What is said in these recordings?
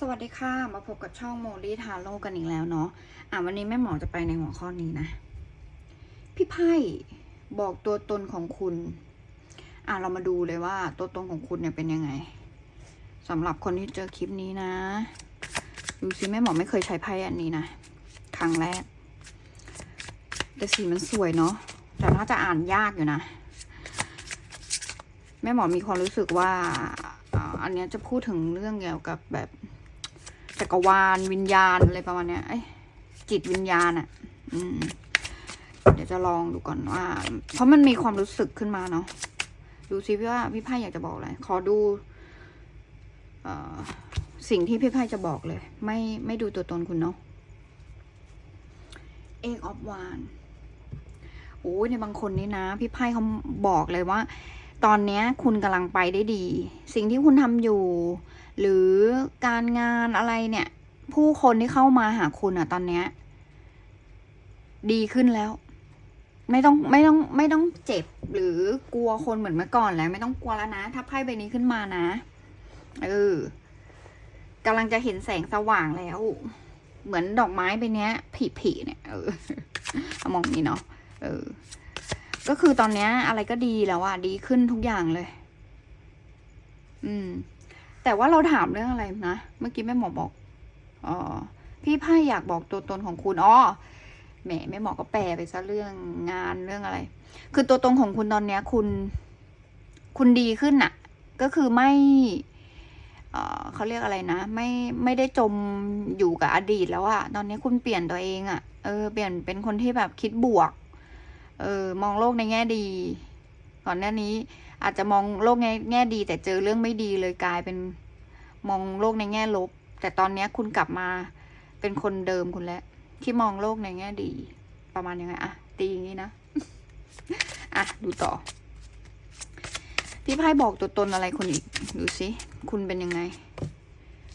สวัสดีค่ะ มาพบกับช่องโมลี่ทาโร่กันอีกแล้วเนาะ อะวันนี้แม่หมอจะไปในหัวข้อนี้นะ พี่ไพ่บอกตัวตนของคุณ อะเรามาดูเลยว่าตัวตนของคุณเนี่ยเป็นยังไงสำหรับคนที่เจอคลิปนี้นะ ดูสิแม่หมอไม่เคยใช้ไพ่อันนี้นะ ครั้งแรก แต่สีมันสวยเนาะ แต่น่าจะอ่านยากอยู่นะ แม่หมอมีความรู้สึกว่าอ่าอันเนี้ยจะพูดถึงเรื่องเกี่ยวกับแบบ จักรวาลวิญญาณอะไรประมาณเนี้ยไอ้จิตวิญญาณอะ่ะ อืม เดี๋ยวจะลองดูก่อนว่า เพราะมันมีความรู้สึกขึ้นมาเนาะดูซิพี่ว่าพี่ไพ่อยากจะบอกอะไรขอดูอสิ่งที่พี่ไพ่จะบอกเลย ไม่ไม่ดูตัวตนคุณเนาะเอกออฟวานโอ้ยในบางคนนี่นะ พี่ไพ่เขาบอกเลยว่า ตอนเนี้ย คุณกำลังไปได้ดี สิ่งที่คุณทำอยู่ หรือการงานอะไรเนี่ย ผู้คนที่เข้ามาหาคุณอะตอนเนี้ย ดีขึ้นแล้ว ไม่ต้องไม่ต้องไม่ต้องเจ็บหรือกลัวคนเหมือนเมื่อก่อนแล้ว ไม่ต้องกลัวแล้วนะ ถ้าไพ่ใบนี้ขึ้นมานะเออกำลังจะเห็นแสงสว่างแล้ว เหมือนดอกไม้ใบเนี้ยผีเนี่ย เออมองนี้เนาะเออ ก็คือตอนนี้อะไรก็ดีแล้วอะดีขึ้นทุกอย่างเลย อืม แต่ว่าเราถามเรื่องอะไรนะ เมื่อกี้แม่หมอบอกอ๋อพี่ไพ่อยากบอกตัวตนของคุณอ๋อแหมแม่หมอก็แปลไปซะเรื่องงานเรื่องอะไร คือตัวตนของคุณตอนเนี้ย คุณ คุณดีขึ้นน่ะ ก็คือไม่เออเขาเรียกอะไรนะ ไม่ไม่ได้จมอยู่กับอดีตแล้วอะตอนนี้คุณเปลี่ยนตัวเองอะเออเปลี่ยนเป็นคนที่แบบคิดบวก เออมองโลกในแง่ดี ก่อนหน้านี้ อาจจะมองโลกในแง่ดี แต่เจอเรื่องไม่ดีเลยกลายเป็นมองโลกในแง่ลบ แต่ตอนนี้คุณกลับมาเป็นคนเดิมคุณแล้วที่มองโลกในแง่ดี ประมาณยังไงอะตีอย่างนี้นะอะดูต่อ พี่ไพ่บอกตัวตนอะไรคุณอีก ดูสิคุณเป็นยังไง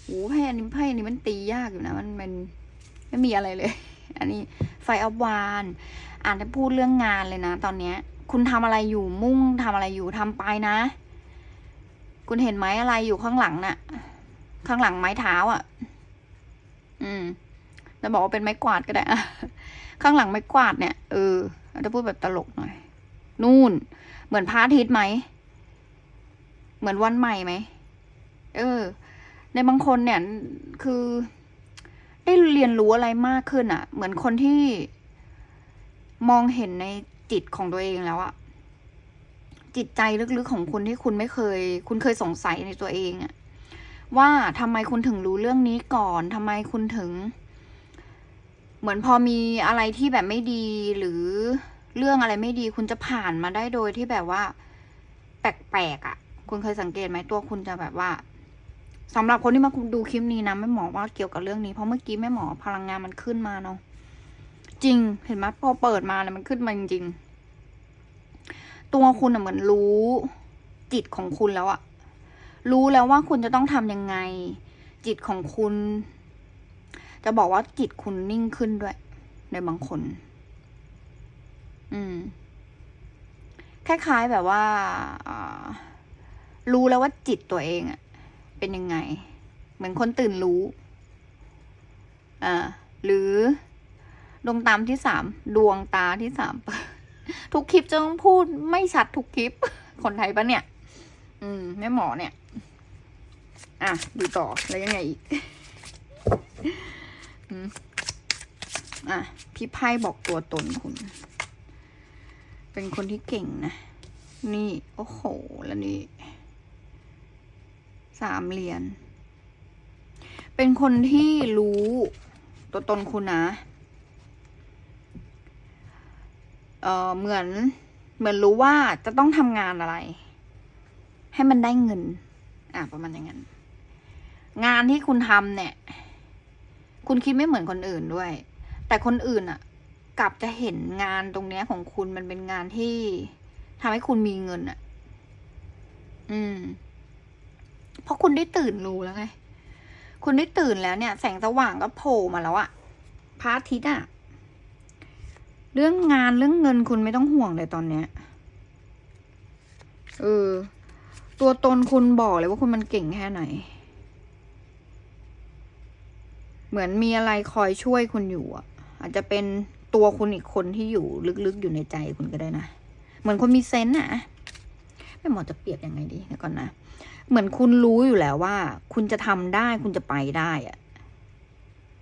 โอ้ไพ่อันนี้ไพ่อันนี้มันตียากอยู่นะ มันมันไม่มีอะไรเลย อันนี้ไฟอัพวานอ่านจะพูดเรื่องงานเลยนะ ตอนเนี้ย คุณทำอะไรอยู่มุ่งทำอะไรอยู่ทำไปนะ คุณเห็นไหมอะไรอยู่ข้างหลังน่ะ ข้างหลังไม้เท้าอะ อืมจะบอกว่าเป็นไม้กวาดก็ได้อะข้างหลังไม้กวาดเนี่ยเออจะพูดแบบตลกหน่อย นู่น เหมือนพระอาทิตย์ไหม เหมือนวันใหม่ไหม เออ ในบางคนเนี่ย คือ ได้เรียนรู้อะไรมากขึ้นอะ เหมือนคนที่มองเห็นใน จิตของตัวเองแล้วอะจิตใจลึกๆของคุณที่คุณไม่เคย คุณเคยสงสัยในตัวเองอะว่าทำไมคุณถึงรู้เรื่องนี้ก่อนทำไมคุณถึง เหมือนพอมีอะไรที่แบบไม่ดีหรือเรื่องอะไรไม่ดี คุณจะผ่านมาได้โดยที่แบบว่า แปลกๆอะคุณเคยสังเกตไหมตัวคุณจะแบบว่าสำหรับคนที่มาดูคลิปนี้นะแม่หมอว่าเกี่ยวกับเรื่องนี้เพราะเมื่อกี้แม่หมอพลังงานมันขึ้นมาเนาะ จริง เห็นไหมพอเปิดมาเนี่ยมันขึ้นมาจริงๆตัวคุณเหมือนรู้จิตของคุณแล้วอะรู้แล้วว่าคุณจะต้องทำยังไง จิตของคุณ จะบอกว่าจิตคุณนิ่งขึ้นด้วย ในบางคน อืมคล้ายๆแบบว่าอ่ารู้แล้วว่าจิตตัวเองอะเป็นยังไง เหมือนคนตื่นรู้อ่าหรือ ดวงตามที่สามดวงตาที่สามทุกคลิปจะต้องพูดไม่ชัดทุกคลิป คนไทยปะเนี่ย อืมแม่หมอเนี่ย อะ ดูต่อแล้วยังไงอีกอืมอะ พี่ไพ่บอกตัวตนคุณ เป็นคนที่เก่งนะ นี่ โอ้โห แล้วนี่ สามเหรียญเป็นคนที่รู้ตัวตนคุณนะ เออเหมือน เหมือนรู้ว่าจะต้องทำงานอะไร ให้มันได้เงิน อะประมาณอย่างนั้น งานที่คุณทำเนี่ย คุณคิดไม่เหมือนคนอื่นด้วย แต่คนอื่นอะ กลับจะเห็นงานตรงเนี้ยของคุณมันเป็นงานที่ทำให้คุณมีเงินอะ อืม เพราะคุณได้ตื่นรู้แล้วไง คุณได้ตื่นแล้วเนี่ย แสงสว่างก็โผล่มาแล้วอะพระอาทิตย์อะ เรื่องงานเรื่องเงินคุณไม่ต้องห่วงเลยตอนเนี้ย เออ ตัวตนคุณบอกเลยว่าคุณมันเก่งแค่ไหน เหมือนมีอะไรคอยช่วยคุณอยู่อะอาจจะเป็นตัวคุณอีกคนที่อยู่ลึกๆอยู่ในใจคุณก็ได้นะ เหมือนคนมีเซนส์อะไม่หมอจะเปรียบยังไงดีเดี๋ยวก่อนนะ เหมือนคุณรู้อยู่แล้วว่า คุณจะทำได้คุณจะไปได้อะ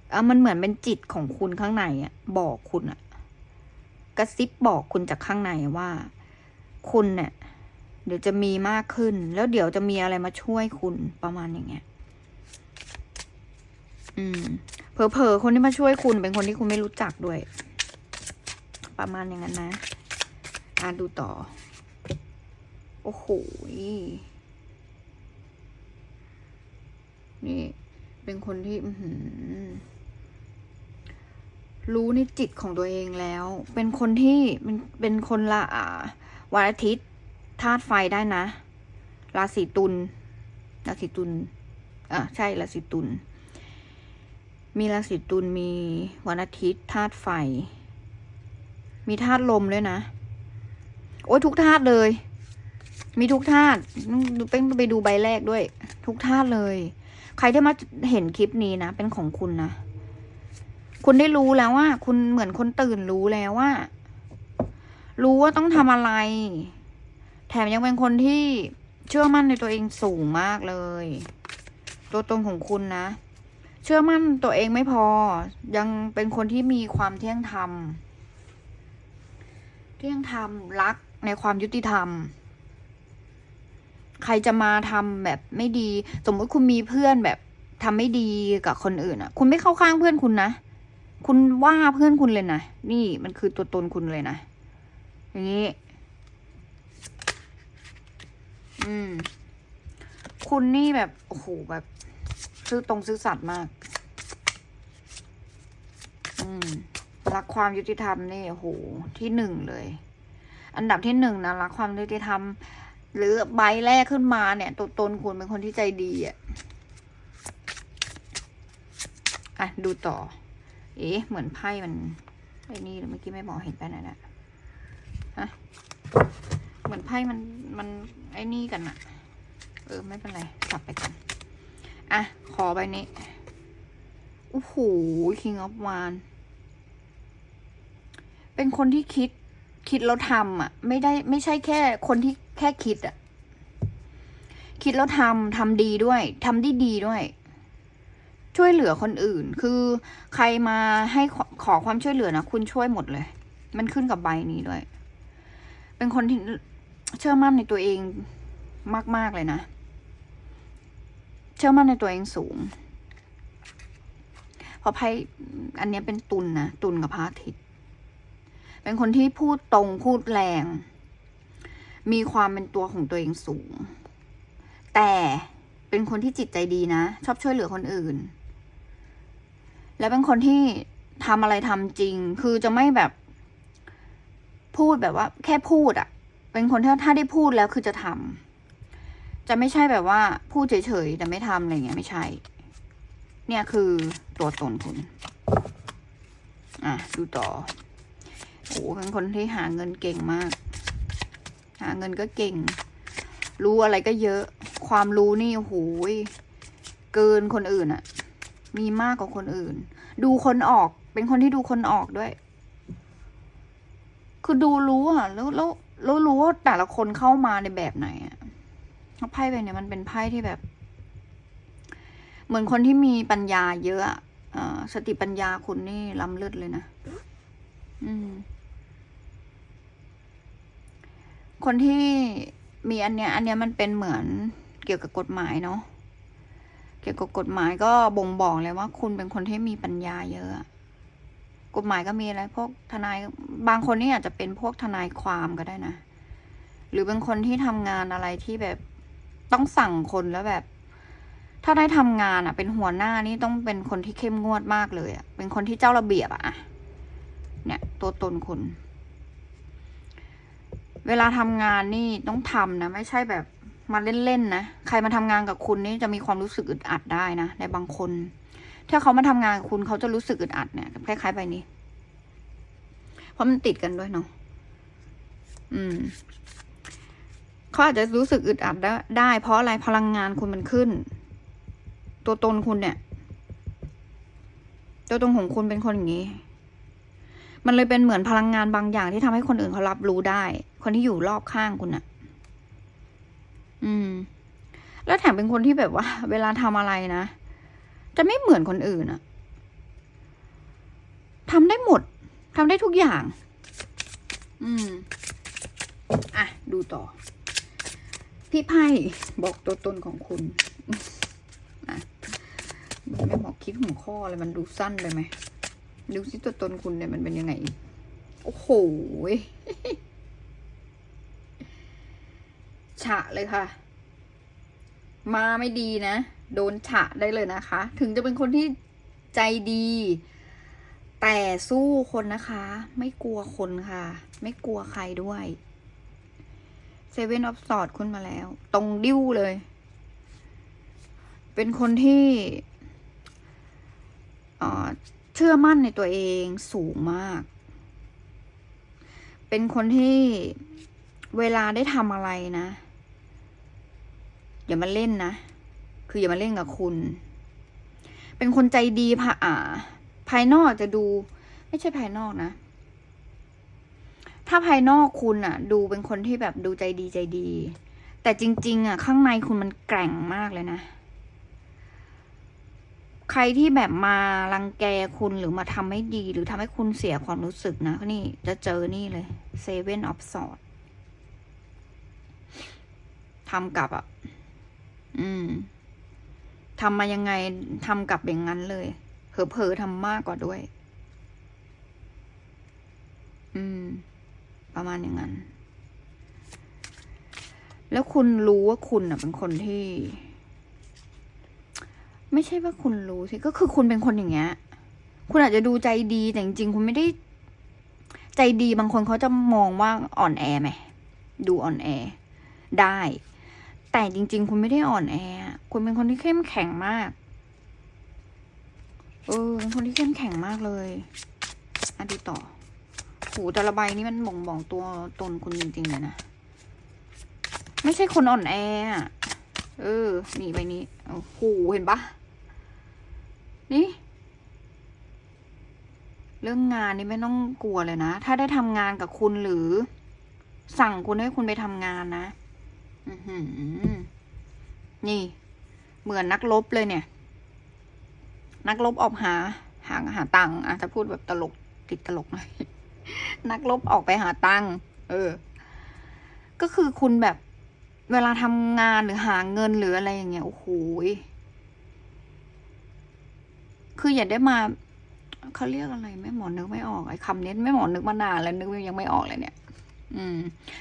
เออมันเหมือนเป็นจิตของคุณข้างในอะบอกคุณอะ กระซิบบอกคุณจากข้างในว่า คุณเนี่ยเดี๋ยวจะมีมากขึ้น แล้วเดี๋ยวจะมีอะไรมาช่วยคุณประมาณอย่างเงี้ย อืมเผลอๆคนที่มาช่วยคุณเป็นคนที่คุณไม่รู้จักด้วย ประมาณอย่างนั้นนะอ่าดูต่อ โอ้โหยนี่ เป็นคนที่ อื รู้ในจิตของตัวเองแล้ว เป็นคนที่เป็นเป็นคนละอ่าวันอาทิตย์ธาตุไฟได้นะ ราศีตุลราศีตุลอะใช่ราศีตุลมีราศีตุลมีวันอาทิตย์ธาตุไฟ มีธาตุลมด้วยนะ โอ้ยทุกธาตุเลย มีทุกธาตุต้องดูเป็นไปดูใบแรกด้วย ทุกธาตุเลย ใครที่มาเห็นคลิปนี้นะ เป็นของคุณนะ คุณได้รู้แล้วว่า คุณเหมือนคนตื่นรู้แล้วว่า รู้ว่าต้องทำอะไร แถมยังเป็นคนที่เชื่อมั่นในตัวเองสูงมากเลย ตัวตนของคุณนะ เชื่อมั่นตัวเองไม่พอ ยังเป็นคนที่มีความเที่ยงธรรม เที่ยงธรรมรักในความยุติธรรม ใครจะมาทำแบบไม่ดี สมมติคุณมีเพื่อนแบบทำไม่ดีกับคนอื่นอะ คุณไม่เข้าข้างเพื่อนคุณนะ คุณว่าเพื่อนคุณเลยนะ นี่มันคือตัวตนคุณเลยนะ อย่างนี้ อืม คุณนี่แบบ โอ้โห แบบ ซื่อตรงซื่อสัตย์มาก อืม รักความยุติธรรมนี่ โอ้โห ที่หนึ่งเลย อันดับที่หนึ่งนะ รักความยุติธรรม หรือใบแรกขึ้นมาเนี่ย ตัวตนคุณเป็นคนที่ใจดีอะอะ ดูต่อ เอ๊ะ เหมือนไพ่มันไอ้นี่เมื่อกี้ไม่บอกเห็นไปไหนนะฮะ เหมือนไพ่มันมันไอ้นี่กันอะเออ ไม่เป็นไรกลับไปกัน อะ ขอใบนี้ โอ้โห King of w a n เป็นคนที่คิดคิดแล้วทำอะ ไม่ได้ไม่ใช่แค่คนที่แค่คิดอะ คิดแล้วทำทำดีด้วยทำได้ดีด้วย ช่วยเหลือคนอื่น คือใครมาให้ขอความช่วยเหลือนะคุณช่วยหมดเลย มันขึ้นกับใบนี้ด้วย เป็นคนที่เชื่อมั่นในตัวเองมากๆเลยนะ เชื่อมั่นในตัวเองสูง เพราะไพ่อันนี้เป็นตุลนนะตุลกับพระอาทิตย์ เป็นคนที่พูดตรงพูดแรง มีความเป็นตัวของตัวเองสูง แต่เป็นคนที่จิตใจดีนะ ชอบช่วยเหลือคนอื่น และเป็นคนที่ทำอะไรทำจริง คือจะไม่แบบ พูดแบบว่า แค่พูดอะ่ะเป็นคนที่ถ้าได้พูดแล้วคือจะทำจะไม่ใช่แบบว่า พูดเฉยๆแต่ไม่ทำอะไรเงี้ยไม่ใช่ เนี่ยคือตัวตนคุณ อะดูต่อโอ้เป็นคนที่หาเงินเก่งมาก หาเงินก็เก่ง รู้อะไรก็เยอะ ความรู้นี่โอ้โหเกินคนอื่นอะ มีมากกว่าคนอื่น ดูคนออก เป็นคนที่ดูคนออกด้วย คือดูรู้อะแล้วแล้วแล้วรู้ว่าแต่ละคนเข้ามาในแบบไหนอะไพ่ใบเนี้ยมันเป็นไพ่ที่แบบ เหมือนคนที่มีปัญญาเยอะอ่าสติปัญญาคุณนี่ล้ำเลิศเลยนะอืม คนที่มีอันเนี้ย อันเนี้ยมันเป็นเหมือนเกี่ยวกับกฎหมายเนาะ กี่ยวกับกฎหมายก็บ่งบอกเลยว่า คุณเป็นคนที่มีปัญญาเยอะ กฎหมายก็มีอะไรพวกทนายบางคนนี่อาจจะเป็นพวกทนายความก็ได้นะ หรือเป็นคนที่ทำงานอะไรที่แบบต้องสั่งคนแล้วแบบ ถ้าได้ทำงานอะ เป็นหัวหน้านี่ต้องเป็นคนที่เข้มงวดมากเลยอะเป็นคนที่เจ้าระเบียบอะเนี่ย ตัวตนคุณ เวลาทำงานนี่ต้องทำนะ ไม่ใช่แบบ มาเล่นๆนะ ใครมาทำงานกับคุณนี่จะมีความรู้สึกอึดอัดได้นะในบางคน ถ้าเขามาทำงานกับคุณเขาจะรู้สึกอึดอัดเนี่ยคล้ายๆใบนี้ เพราะมันติดกันด้วยเนาะอืมเขาอาจจะรู้สึกอึดอัดได้ไดเพราะอะไรพลังงานคุณมันขึ้น ตัวตนคุณเนี่ย ตัวตนของคุณเป็นคนอย่างนี้ มันเลยเป็นเหมือนพลังงานบางอย่างที่ทำให้คนอื่นเขารับรู้ได้ คนที่อยู่รอบข้างคุณอะ อืม แล้วแถมเป็นคนที่แบบว่า เวลาทำอะไรนะ จะไม่เหมือนคนอื่นอะทำได้หมดทำได้ทุกอย่าง อืม อะ ดูต่อ พี่ไพ่บอกตัวตนของคุณอะไม่บอกคิดหัวข้อเลยมันดูสั้นไปไหม ดูสิตัวตนคุณเนี่ยมันเป็นยังไง โอ้โหย ฉะเลยค่ะ มาไม่ดีนะ โดนฉะได้เลยนะคะ ถึงจะเป็นคนที่ใจดี แต่สู้คนนะคะ ไม่กลัวคนค่ะ ไม่กลัวใครด้วยเซเว่นออฟสอดคุณมาแล้ว ตรงดิ้วเลย เป็นคนที่เอ่อเชื่อมั่นในตัวเองสูงมาก เป็นคนที่เวลาได้ทำอะไรนะ อย่ามาเล่นนะ คืออย่ามาเล่นกับคุณ เป็นคนใจดีผ่าภายนอกจะดู ไม่ใช่ภายนอกนะ ถ้าภายนอกคุณอะดูเป็นคนที่แบบดูใจดีใจดี แต่จริง ๆอะข้างในคุณมันแกร่งมากเลยนะ ใครที่แบบมารังแกคุณหรือมาทำไม่ดี หรือทำให้คุณเสียความรู้สึกนะนี่จะเจอนี่เลย Seven of Swords ทำกลับอะ อืมทำมายังไงทำกลับอย่างนั้นเลยเผลอๆทำมากกว่าด้วย อืม ประมาณอย่างนั้น แล้วคุณรู้ว่าคุณอะ เป็นคนที่ ไม่ใช่ว่าคุณรู้สิก็คือคุณเป็นคนอย่างเงี้ย คุณอาจจะดูใจดีแต่จริงๆคุณไม่ได้ ใจดีบางคนเขาจะมองว่าอ่อนแอไหมดูอ่อนแอ ได้ แต่จริง ๆ คุณไม่ได้อ่อนแอ คุณเป็นคนที่เข้มแข็งมาก เออ เป็นคนที่เข้มแข็งมากเลยอะดูต่อโหแต่ละใบนี่มันบ่งบอกตัวตนคุณจริงๆเลยนะ ไม่ใช่คนอ่อนแอ เออ นี่ใบนี้โอ้โหเห็นปะ นี่ เรื่องงานนี่ไม่ต้องกลัวเลยนะ ถ้าได้ทำงานกับคุณหรือ สั่งคุณให้คุณไปทำงานนะ นี่ เหมือนนักรบเลยเนี่ย นักรบออกหา หาหาตังค์อะถ้าพูดแบบตลกติดตลกหน่อยนักรบออกไปหาตังค์เออ ก็คือคุณแบบ เวลาทำงานหรือหาเงินหรืออะไรอย่างเงี้ยโอ้โหคืออย่าได้มาเขาเรียกอะไรไม่หมอนึกไม่ออกไอ้คำนี้ไม่หมอนึกมานานแล้วนึกยังไม่ออกเลยเนี่ย อืม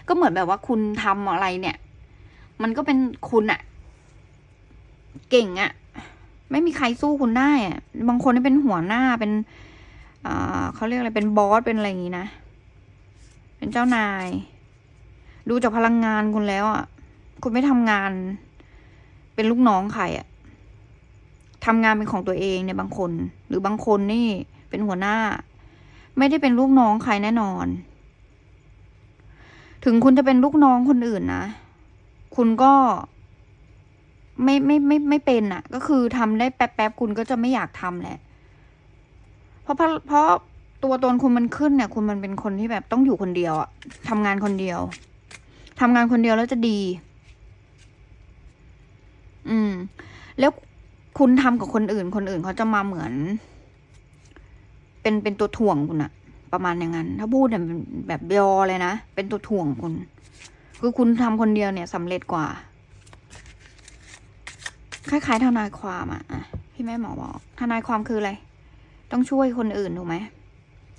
ก็เหมือนแบบว่าคุณทำอะไรเนี่ย มันก็เป็นคุณอะเก่งอะไม่มีใครสู้คุณได้อะบางคนนี่เป็นหัวหน้าเป็นเขาเรียกอะไรเป็นบอสเป็นอะไรอย่างงี้นะ เป็นเจ้านาย ดูจากพลังงานคุณแล้วอะคุณไม่ทำงาน เป็นลูกน้องใครอะทำงานเป็นของตัวเองเนี่ยบางคน หรือบางคนนี่เป็นหัวหน้า ไม่ได้เป็นลูกน้องใครแน่นอน ถึงคุณจะเป็นลูกน้องคนอื่นนะ คุณก็ไม่ไม่ไม่ไม่เป็นอะ่ะ ก็คือทำได้แป๊บๆคุณก็จะไม่อยากทำแหละเพราะเพราะเพราะตัวตนคุณมันขึ้นเนี่ย คุณมันเป็นคนที่แบบต้องอยู่คนเดียวอะทำงานคนเดียวทำงานคนเดียวแล้วจะดี อืม แล้วคุณทำกับคนอื่น คนอื่นเขาจะมาเหมือน เป็นเป็นตัวถ่วงคุณอะประมาณอย่างนั้น ถ้าพูดเนี่ยเป็นแบบยอเลยนะ เป็นตัวถ่วงคุณ คือคุณทำคนเดียวเนี่ยสำเร็จกว่า คล้ายๆทนายความอะ่ะพี่แม่หมอบอกทนายความคืออะไร ต้องช่วยคนอื่นถูกไหม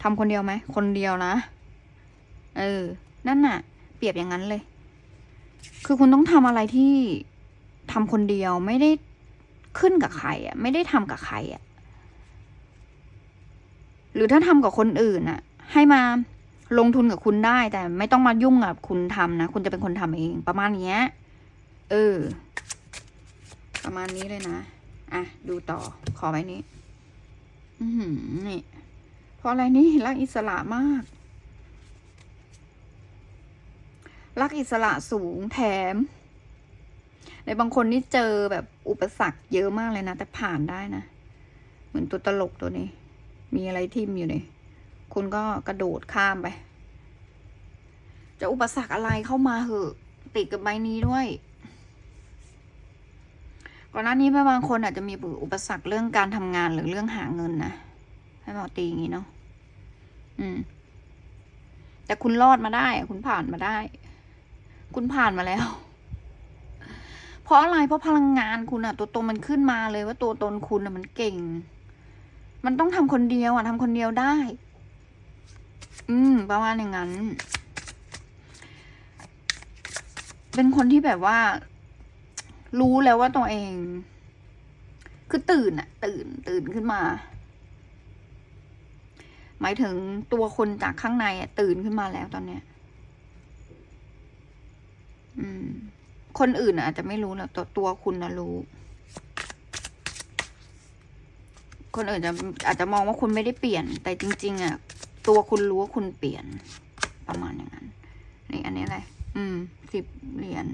ทำคนเดียวไหมคนเดียวนะ เออ นั่นน่ะ เปรียบอย่างนั้นเลย คือคุณต้องทำอะไรที่ทำคนเดียวไม่ได้ขึ้นกับใครอะ ไม่ได้ทำกับใครอะ หรือถ้าทำกับคนอื่นอะ ให้มา ลงทุนกับคุณได้ แต่ไม่ต้องมายุ่งกับคุณทำนะ คุณจะเป็นคนทำเอง ประมาณเนี้ย เออ ประมาณนี้เลยนะ อะ ดูต่อ ขอไว้นี้ อือหือนี่ เพราะอะไรนี่รักอิสระมาก รักอิสระสูงแถม ในบางคนนี่เจอแบบอุปสรรคเยอะมากเลยนะ แต่ผ่านได้นะ เหมือนตัวตลกตัวนี้ มีอะไรทิมอยู่เนี่ คุณก็กระโดดข้ามไป จะอุปสรรคอะไรเข้ามาเหอะ ติดกับใบนี้ด้วย ก่อนหน้านี้แม่บางคนอาจจะมีอุปสรรคเรื่องการทำงานหรือเรื่องหาเงินนะให้หมอตีอย่างนี้เนาะอืม แต่คุณรอดมาได้ คุณผ่านมาได้ คุณผ่านมาแล้วเพราะอะไรเพราะพลังงานคุณอะตัวตนมันขึ้นมาเลยว่าตัวตนคุณอะมันเก่ง มันต้องทำคนเดียวอะทำคนเดียวได้ อืม ประมาณอย่างนั้น เป็นคนที่แบบว่า รู้แล้วว่าตัวเอง คือตื่นอะตื่น ตื่นขึ้นมา หมายถึงตัวคนจากข้างในอะตื่นขึ้นมาแล้วตอนเนี้ย อืม คนอื่นอาจจะไม่รู้นะตัวตัวคุณนะรู้คนอื่นจะอาจจะมองว่าคุณไม่ได้เปลี่ยน แต่จริง ๆ อะ ตัวคุณรู้ว่าคุณเปลี่ยนประมาณอย่างนั้นนี่อันนี้อะไร อืมสิบเหรียญ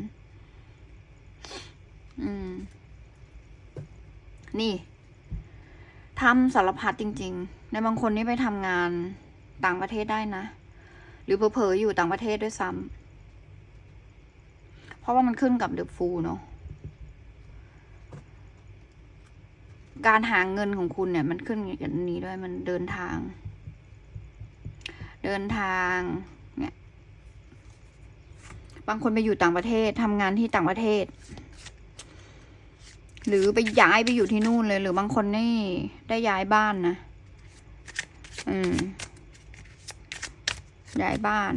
อืม นี่ทำสารพัดจริง ๆ ในบางคนนี่ไปทำงานต่างประเทศได้นะ หรือเผลอๆอยู่ต่างประเทศด้วยซ้ำเพราะว่ามันขึ้นกับเดอะฟูเนาะการหาเงินของคุณเนี่ย มันขึ้นกับอันนี้ด้วยมันเดินทาง เดินทางเนี่ยบางคนไปอยู่ต่างประเทศทำงานที่ต่างประเทศ หรือไปย้ายไปอยู่ที่นู่นเลย หรือบางคนนี่ได้ย้ายบ้านนะอืมย้ายบ้าน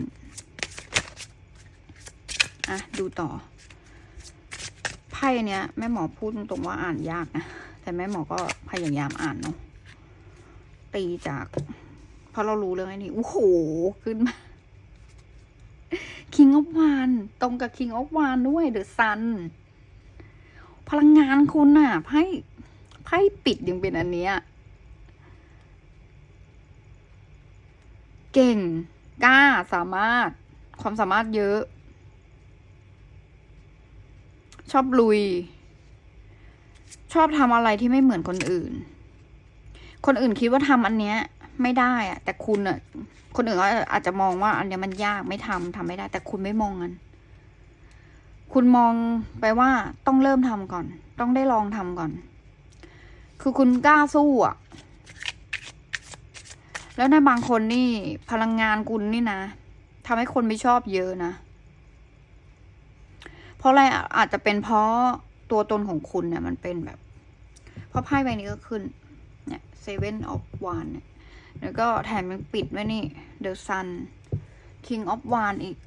อะดูต่อไพ่เนี้ยแม่หมอพูดตรงว่าอ่านยากนะแต่แม่หมอก็พยายามอ่านเนาะตีจาก เพราะเรารู้เรื่องไอ้นี่โอ้โห ขึ้นมา King of w a n ตรงกับ King of w a n ด้วย The Sun พลังงานคุณน่ะไพ่ไพ่ปิดยังเป็นอันเนี้ยเก่ง กล้าสามารถ ความสามารถเยอะ ชอบลุย ชอบทำอะไรที่ไม่เหมือนคนอื่น คนอื่นคิดว่าทำอันเนี้ย ไม่ได้อะแต่คุณอะคนอื่นก็อาจจะมองว่า อันเนี้ยมันยากไม่ทำทำไม่ได้ แต่คุณไม่มองกันคุณมองไปว่าต้องเริ่มทำก่อน ต้องได้ลองทำก่อน คือคุณกล้าสู้อะแล้วในบางคนนี่พลังงานคุณนี่นะทำให้คนไม่ชอบเยอะนะ เพราะอะไรอาจจะเป็นเพราะตัวตนของคุณเนี่ย มันเป็นแบบ เพราะไพ่ใบนี้ก็ขึ้น เนี่ย Seven of Wands เนี่ย แล้วก็แถมยังปิดไว้นี่ The Sun King of Wands อีก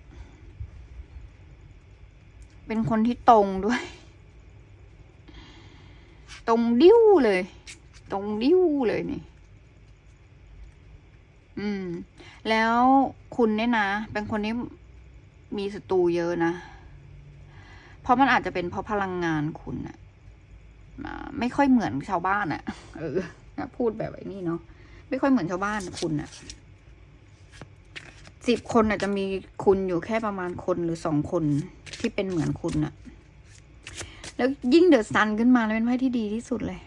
เป็นคนที่ตรงด้วย ตรงดิ้วเลย ตรงดิ้วเลยนี่ อืม แล้วคุณเนี่ยนะ เป็นคนที่มีศัตรูเยอะนะ เพราะมันอาจจะเป็นเพราะพลังงานคุณอะไม่ค่อยเหมือนชาวบ้านอะเออ พูดแบบไอ้นี่เนาะ ไม่ค่อยเหมือนชาวบ้านคุณอะสิบคนอาจจะมีคุณอยู่แค่ประมาณคนหรือสองคนที่เป็นเหมือนคุณอะแล้วยิ่งเดอะซันขึ้นมาแล้วเป็นไพ่ที่ดีที่สุดเลย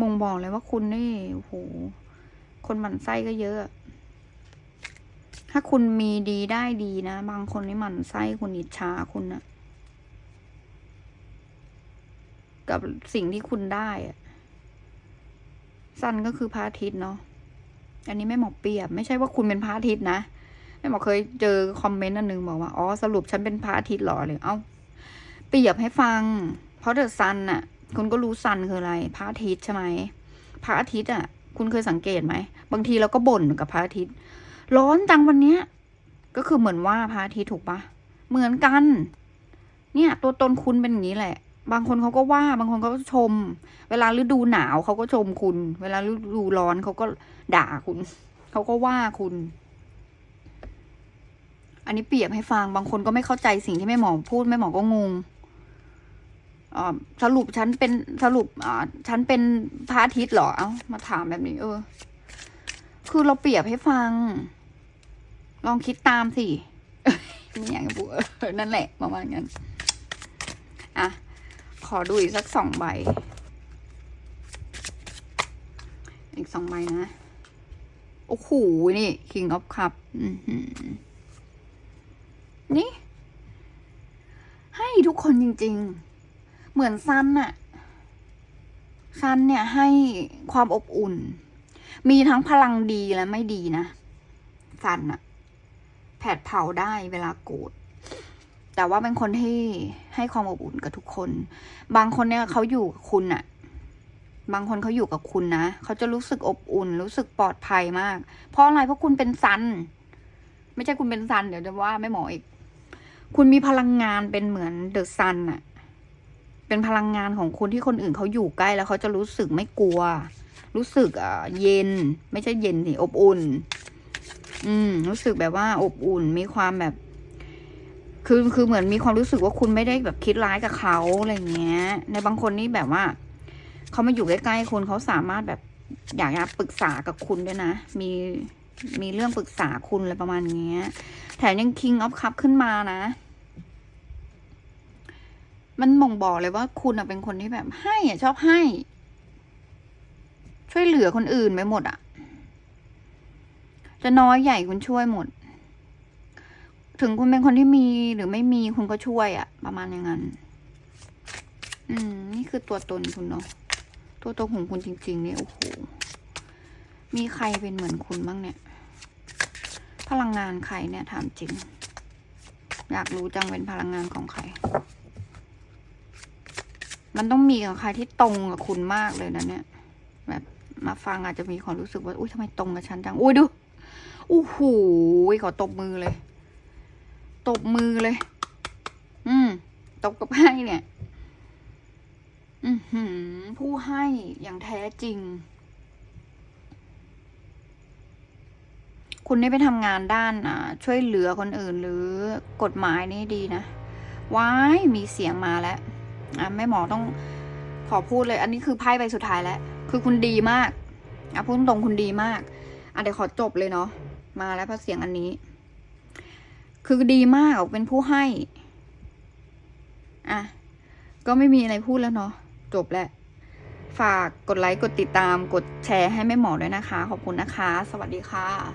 มงบอกเลยว่าคุณนี่โอ้โหคนหมั่นไส้ก็เยอะ ถ้าคุณมีดีได้ดีนะ บางคนนี่หมั่นไส้คุณอิจฉาคุณนะกับสิ่งที่คุณได้อะ ซันก็คือพระอาทิตย์เนาะอันนี้แม่หมอเปรียบ ไม่ใช่ว่าคุณเป็นพระอาทิตย์นะแม่หมอเคยเจอคอมเมนต์อันนึงบอกว่าอ๋อสรุปฉันเป็นพระอาทิตย์หรอเลยเอ้าเปรียบให้ฟัง เพราะเดอะซันน่ะคุณก็รู้ซันคืออะไรพระอาทิตย์ใช่ไหมพระอาทิตย์อะคุณเคยสังเกตไหมบางทีเราก็บ่นกับพระอาทิตย์ ร้อนจังวันเนี้ย ก็คือเหมือนว่าพระอาทิตย์ถูกปะเหมือนกัน เนี่ย ตัวตนคุณเป็นอย่างนี้แหละ บางคนเขาก็ว่าบางคนเขาก็ชม เวลาฤดูหนาวเขาก็ชมคุณ เวลาฤดูร้อนเขาก็ด่าคุณ เขาก็ว่าคุณ อันนี้เปรียบให้ฟัง บางคนก็ไม่เข้าใจสิ่งที่แม่หมอพูดแม่หมอก็งงสรุปฉันเป็นสรุปฉันเป็นพระอาทิตย์เหรอ เอ้ามาถามแบบนี้ เออ คือเราเปรียบให้ฟัง ลองคิดตามสิม่อยากจะพูดเออนั่นแหละประมาณนั้นอะ อดูอีกสักสองใบ อีกสองใบนะ โอ้โห นี่ King of Cup อือหือนี่ ให้ทุกคนจริง ๆ เหมือนซันอะซันเนี่ยให้ความอบอุ่น มีทั้งพลังดีและไม่ดีนะซันอะแผดเผาได้เวลาโกรธ แต่ว่าเป็นคนที่ให้ความอบอุ่นกับทุกคน บางคนเนี่ยเขาอยู่กับคุณอะบางคนเขาอยู่กับคุณนะเขาจะรู้สึกอบอุ่น รู้สึกปลอดภัยมาก เพราะอะไรเพราะคุณเป็นซัน ไม่ใช่คุณเป็นซัน เดี๋ยวจะว่าไม่หมออีก คุณมีพลังงานเป็นเหมือนเดอะซันอะเป็นพลังงานของคุณที่คนอื่นเขาอยู่ใกล้แล้วเขาจะรู้สึกไม่กลัว รู้สึกอะเย็น ไม่ใช่เย็นสิอบอุ่น อืม รู้สึกแบบว่าอบอุ่น มีความแบบ คือคือเหมือนมีความรู้สึกว่าคุณไม่ได้แบบคิดร้ายกับเขาอะไรเงี้ย ในบางคนนี่แบบว่าเขามาอยู่ใกล้ๆคุณเขาสามารถแบบอยากจะปรึกษากับคุณด้วยนะ มีมีเรื่องปรึกษาคุณอะไรประมาณเนี้ย แถมยัง King of Cup ขึ้นมานะ มันบ่งบอกเลยว่าคุณเป็นคนที่แบบให้อะชอบให้ ช่วยเหลือคนอื่นไปหมดอะจะน้อยใหญ่คุณช่วยหมด ถึงคุณเป็นคนที่มีหรือไม่มีคุณก็ช่วยอะประมาณอย่างนั้น อืม นี่คือตัวตนคุณเนาะตัวตนของคุณจริง ๆ เนี่ยโอ้โหมีใครเป็นเหมือนคุณบ้างเนี่ย พลังงานใครเนี่ยถามจริง อยากรู้จังเป็นพลังงานของใคร มันต้องมีกับใครที่ตรงกับคุณมากเลยนะเนี่ย แบบมาฟังอาจจะมีความรู้สึกว่า อุ้ยทำไมตรงกับฉันจัง อุ้ยดูโอ้โหขอตบมือเลย ตบมือเลย อืม ตบกับไพ่เนี่ย อือหือผู้ให้อย่างแท้จริง คุณได้ไปทำงานด้านอ่าช่วยเหลือคนอื่นหรือกฎหมายนี่ดีนะว้ายมีเสียงมาแล้วอะแม่หมอต้องขอพูดเลย อันนี้คือไพ่ใบสุดท้ายแล้ว คือคุณดีมากอะพูดตรงคุณดีมากอะเดี๋ยวขอจบเลยเนาะมาแล้วเพราะเสียงอันนี้ คือดีมากเป็นผู้ให้ อะ ก็ไม่มีอะไรพูดแล้วเนาะ จบแล้ว ฝากกดไลค์ กดติดตาม กดแชร์ให้แม่หมอด้วยนะคะ ขอบคุณนะคะ สวัสดีค่ะ